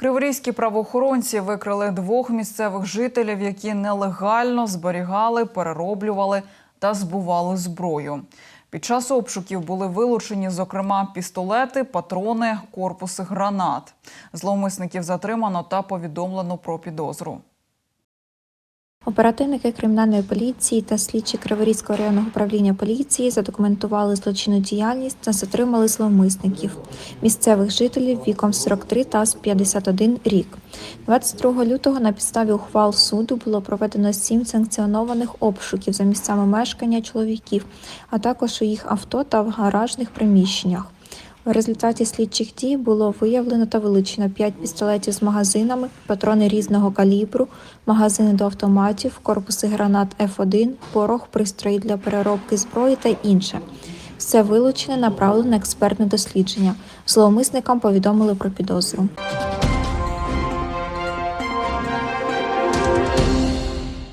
Криворізькі правоохоронці викрили двох місцевих жителів, які нелегально зберігали, перероблювали та збували зброю. Під час обшуків були вилучені, зокрема, пістолети, патрони, корпуси гранат. Зловмисників затримано та повідомлено про підозру. Оперативники кримінальної поліції та слідчі Криворізького районного управління поліції задокументували злочинну діяльність та затримали зловмисників місцевих жителів віком 43 та 51 рік. 22 лютого на підставі ухвал суду було проведено сім санкціонованих обшуків за місцями мешкання чоловіків, а також у їх авто та в гаражних приміщеннях. У результаті слідчих дій було виявлено та вилучено 5 пістолетів з магазинами, патрони різного калібру, магазини до автоматів, корпуси гранат F1, порох, пристрої для переробки зброї та інше. Все вилучене направлено на експертне дослідження. Зловмисникам повідомили про підозру.